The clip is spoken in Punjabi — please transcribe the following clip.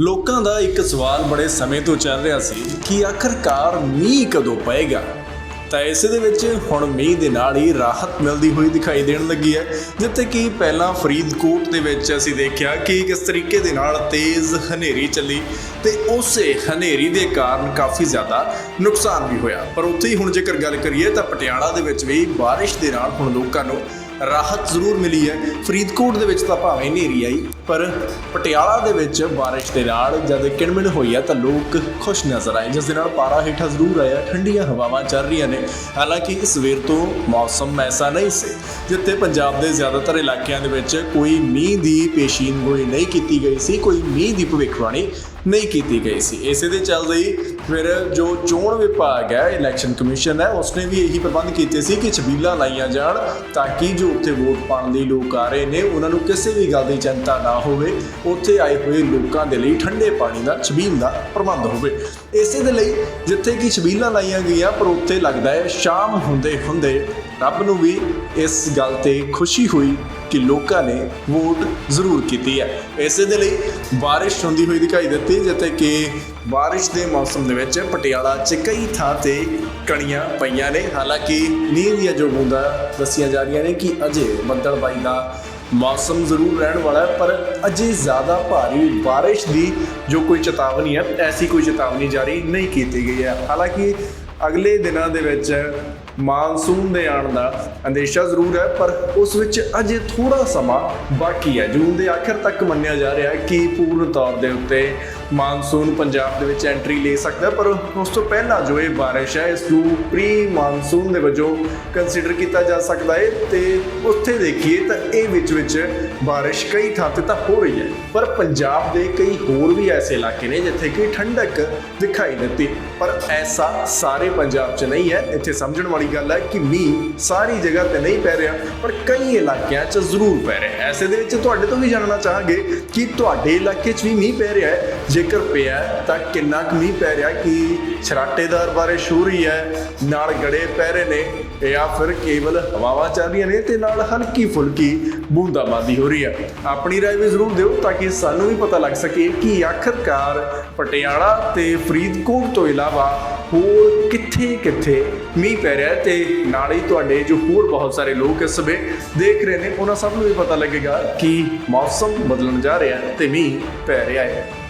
ਲੋਕਾਂ ਦਾ ਇੱਕ ਸਵਾਲ ਬੜੇ ਸਮੇਂ ਤੋਂ ਚੱਲ ਰਿਹਾ ਸੀ ਕਿ ਆਖਰਕਾਰ ਮੀਂਹ ਕਦੋਂ ਪਏਗਾ? ਤਾਂ ਇਸੇ ਦੇ ਵਿੱਚ ਹੁਣ ਮੀਂਹ ਦੇ ਨਾਲ ਹੀ ਰਾਹਤ ਮਿਲਦੀ ਹੋਈ ਦਿਖਾਈ ਦੇਣ ਲੱਗੀ ਹੈ, ਜਿੱਥੇ ਕਿ ਪਹਿਲਾਂ ਫਰੀਦਕੋਟ ਦੇ ਵਿੱਚ ਅਸੀਂ ਦੇਖਿਆ ਕਿ ਕਿਸ ਤਰੀਕੇ ਦੇ ਨਾਲ ਤੇਜ਼ ਹਨੇਰੀ ਚੱਲੀ ਤੇ ਉਸੇ ਹਨੇਰੀ ਦੇ ਕਾਰਨ ਕਾਫੀ ਜ਼ਿਆਦਾ ਨੁਕਸਾਨ ਵੀ ਹੋਇਆ। ਪਰ ਉੱਥੇ ਹੀ ਹੁਣ ਜੇਕਰ ਗੱਲ ਕਰੀਏ ਤਾਂ ਪਟਿਆਲਾ ਦੇ ਵਿੱਚ ਵੀ ਬਾਰਿਸ਼ ਦੇ ਨਾਲ ਹੁਣ ਲੋਕਾਂ ਨੂੰ ਰਾਹਤ ਜ਼ਰੂਰ ਮਿਲੀ ਹੈ। ਫਰੀਦਕੋਟ ਦੇ ਵਿੱਚ ਤਾਂ ਭਾਵੇਂ ਹਨੇਰੀ ਆਈ, ਪਰ ਪਟਿਆਲਾ ਦੇ ਵਿੱਚ ਬਾਰਿਸ਼ ਦੇ ਨਾਲ ਜਦ ਕਿਣਮਿਣ ਹੋਈ ਹੈ ਤਾਂ ਲੋਕ ਖੁਸ਼ ਨਜ਼ਰ ਆਏ, ਜਿਸ ਦੇ ਨਾਲ ਪਾਰਾ ਹੇਠਾਂ ਜ਼ਰੂਰ ਆਇਆ, ਠੰਡੀਆਂ ਹਵਾਵਾਂ ਚੱਲ ਰਹੀਆਂ ਨੇ। ਹਾਲਾਂਕਿ ਸਵੇਰ ਤੋਂ ਮੌਸਮ ਐਸਾ ਨਹੀਂ ਸੀ, ਜਿੱਥੇ ਪੰਜਾਬ ਦੇ ਜ਼ਿਆਦਾਤਰ ਇਲਾਕਿਆਂ ਦੇ ਵਿੱਚ ਕੋਈ ਮੀਂਹ ਦੀ ਪੇਸ਼ੀਨਗੋਈ ਨਹੀਂ ਕੀਤੀ ਗਈ ਸੀ, ਕੋਈ ਮੀਂਹ ਦੀ ਭਵਿੱਖਬਾਣੀ ਨਹੀਂ ਕੀਤੀ ਗਈ ਸੀ। ਇਸੇ ਦੇ ਚੱਲਦੇ ਹੀ ਫਿਰ ਜੋ ਚੋਣ ਵਿਭਾਗ ਹੈ ਇਲੈਕਸ਼ਨ ਕਮਿਸ਼ਨ ਹੈ, ਉਸਨੇ ਵੀ ਇਹੀ ਪ੍ਰਬੰਧ ਕੀਤੇ ਸੀ ਕਿ ਛਬੀਲਾਂ ਲਾਈਆਂ ਜਾਣ ਤਾਂ ਕਿ ਜੋ ਉੱਥੇ ਵੋਟ ਪਾਉਣ ਲਈ ਲੋਕ ਆ ਰਹੇ ਨੇ, ਉਹਨਾਂ ਨੂੰ ਕਿਸੇ ਵੀ ਗੱਲ ਦੀ ਚਿੰਤਾ ਨਾ ਹੋਵੇ। ਉੱਥੇ ਆਏ ਹੋਏ ਲੋਕਾਂ ਦੇ ਲਈ ਠੰਡੇ ਪਾਣੀ ਦਾ, ਛਬੀਲ ਦਾ ਪ੍ਰਬੰਧ ਹੋਵੇ। ਇਸੇ ਦੇ ਲਈ ਜਿੱਥੇ ਕਿ ਛਬੀਲਾਂ ਲਾਈਆਂ ਗਈਆਂ, ਪਰ ਉੱਥੇ ਲੱਗਦਾ ਹੈ ਸ਼ਾਮ ਹੁੰਦੇ ਹੁੰਦੇ ਰੱਬ ਨੂੰ ਵੀ ਇਸ ਗੱਲ ਤੇ ਖੁਸ਼ੀ ਹੋਈ। ਕਿ ਲੋਕਾਂ ਨੇ ਵੋਟ ਜ਼ਰੂਰ ਕੀਤੀ ਹੈ। ਇਸੇ ਦੇ ਲਈ ਬਾਰਿਸ਼ ਹੁੰਦੀ ਹੋਈ ਦਿਖਾਈ ਦਿੱਤੀ, ਜਿੱਥੇ ਕਿ ਬਾਰਿਸ਼ ਦੇ ਮੌਸਮ ਦੇ ਵਿੱਚ ਪਟਿਆਲਾ 'ਚ ਕਈ ਥਾਂ ਤੇ ਕਣੀਆਂ ਪਈਆਂ ਨੇ। ਹਾਲਾਂਕਿ ਮੀਂਹ ਦੀਆਂ ਜੋ ਬੂੰਦਾਂ ਦੱਸੀਆਂ ਜਾ ਰਹੀਆਂ ਨੇ ਕਿ ਅਜੇ ਬੱਦਲਬਾਈ ਦਾ ਮੌਸਮ ਜ਼ਰੂਰ ਰਹਿਣ ਵਾਲਾ ਹੈ, ਪਰ ਅਜੇ ਜ਼ਿਆਦਾ ਭਾਰੀ ਬਾਰਿਸ਼ ਦੀ ਜੋ ਕੋਈ ਚੇਤਾਵਨੀ ਹੈ, ਐਸੀ ਕੋਈ ਚੇਤਾਵਨੀ ਜਾਰੀ ਨਹੀਂ ਕੀਤੀ ਗਈ ਹੈ। ਹਾਲਾਂਕਿ ਅਗਲੇ ਦਿਨਾਂ ਦੇ ਵਿੱਚ ਮਾਨਸੂਨ ਦੇ ਆਉਣ ਦਾ ਅੰਦੇਸ਼ਾ ਜ਼ਰੂਰ ਹੈ, ਪਰ ਉਸ ਵਿੱਚ ਅਜੇ ਥੋੜਾ ਸਮਾਂ ਬਾਕੀ ਹੈ। ਜੂਨ ਦੇ ਆਖਰ ਤੱਕ ਮੰਨਿਆ ਜਾ ਰਿਹਾ ਹੈ ਕਿ ਪੂਰਨ ਤੌਰ ਦੇ ਉੱਤੇ ਮਾਨਸੂਨ ਪੰਜਾਬ ਦੇ ਵਿੱਚ ਐਂਟਰੀ ਲੈ ਸਕਦਾ ਪਰ ਉਸ ਤੋਂ ਪਹਿਲਾਂ ਜੋ ਇਹ ਬਾਰਿਸ਼ ਹੈ, ਇਸ ਨੂੰ ਪ੍ਰੀ ਮਾਨਸੂਨ ਦੇ ਵਜੋਂ ਕੰਸੀਡਰ ਕੀਤਾ ਜਾ ਸਕਦਾ ਹੈ ਤੇ ਉੱਥੇ ਦੇਖੀਏ ਤਾਂ ਇਹ ਵਿੱਚ ਵਿੱਚ ਬਾਰਿਸ਼ ਕਈ ਥਾਂ ਤੇ ਤਾਂ ਹੋ ਰਹੀ ਹੈ, ਪਰ ਪੰਜਾਬ ਦੇ ਕਈ ਹੋਰ ਵੀ ਐਸੇ ਇਲਾਕੇ ਨੇ ਜਿੱਥੇ ਕਿ ਠੰਡਕ ਦਿਖਾਈ ਦਿੱਤੀ। ਪਰ ਐਸਾ ਸਾਰੇ ਪੰਜਾਬ 'ਚ ਨਹੀਂ ਹੈ, ਇੱਥੇ ਸਮਝਣ ਵਾਲੀ ਗੱਲ ਹੈ ਕਿ ਮੀਂਹ ਸਾਰੀ ਜਗ੍ਹਾ ਤੇ ਨਹੀਂ ਪੈ ਰਿਹਾ, ਪਰ ਕਈ ਇਲਾਕਿਆਂ 'ਚ ਜ਼ਰੂਰ ਪੈ ਰਿਹਾ ਐਸੇ ਦੇ ਵਿੱਚ ਤੁਹਾਡੇ ਤੋਂ ਵੀ ਜਾਣਨਾ ਚਾਹਾਂਗੇ ਕਿ ਤੁਹਾਡੇ ਇਲਾਕੇ 'ਚ ਵੀ ਮੀਂਹ ਪੈ ਰਿਹਾ ਹੈ। ਜੇਕਰ ਪਿਆ ਤਾਂ ਕਿੰਨਾ ਕੁ ਮੀਂਹ ਪੈ ਰਿਹਾ ਕਿ ਛਰਾਟੇਦਾਰ ਬਾਰਿਸ਼ ਹੋ ਰਹੀ ਹੈ ਨਾਲ ਗੜੇ ਪੈ ਰਹੇ ਨੇ ਜਾਂ ਫਿਰ ਕੇਵਲ ਹਵਾਵਾਂ ਚੱਲ ਰਹੀਆਂ ਨੇ ਤੇ ਨਾਲ ਹਲਕੀ ਫੁਲਕੀ ਬੂੰਦਾਬਾਂਦੀ ਹੋ ਰਹੀ ਹੈ ਆਪਣੀ رائے ਵੀ ਜ਼ਰੂਰ ਦਿਓ ਤਾਂ ਕਿ ਸਾਨੂੰ ਵੀ ਪਤਾ ਲੱਗ ਸਕੇ ਕਿ ਆਖਰਕਾਰ ਪਟਿਆਲਾ ਤੇ ਫਰੀਦਕੋਟ ਤੋਂ ਇਲਾਵਾ ਹੋਰ ਕਿੱਥੇ ਕਿੱਥੇ ਮੀਂਹ ਪੈ ਰਿਹਾ ਹੈ ਤੇ ਨਾਲ ਹੀ ਤੁਹਾਡੇ ਜੋ ਹੋਰ ਬਹੁਤ ਸਾਰੇ ਲੋਕ ਇਸ ਸਮੇਂ ਦੇਖ ਰਹੇ ਨੇ ਉਹਨਾਂ ਸਭ ਨੂੰ ਵੀ ਪਤਾ ਲੱਗੇਗਾ ਕਿ ਮੌਸਮ ਬਦਲਣ ਜਾ ਰਿਹਾ ਹੈ ਤੇ ਮੀਂਹ ਪੈ ਰਿਹਾ ਹੈ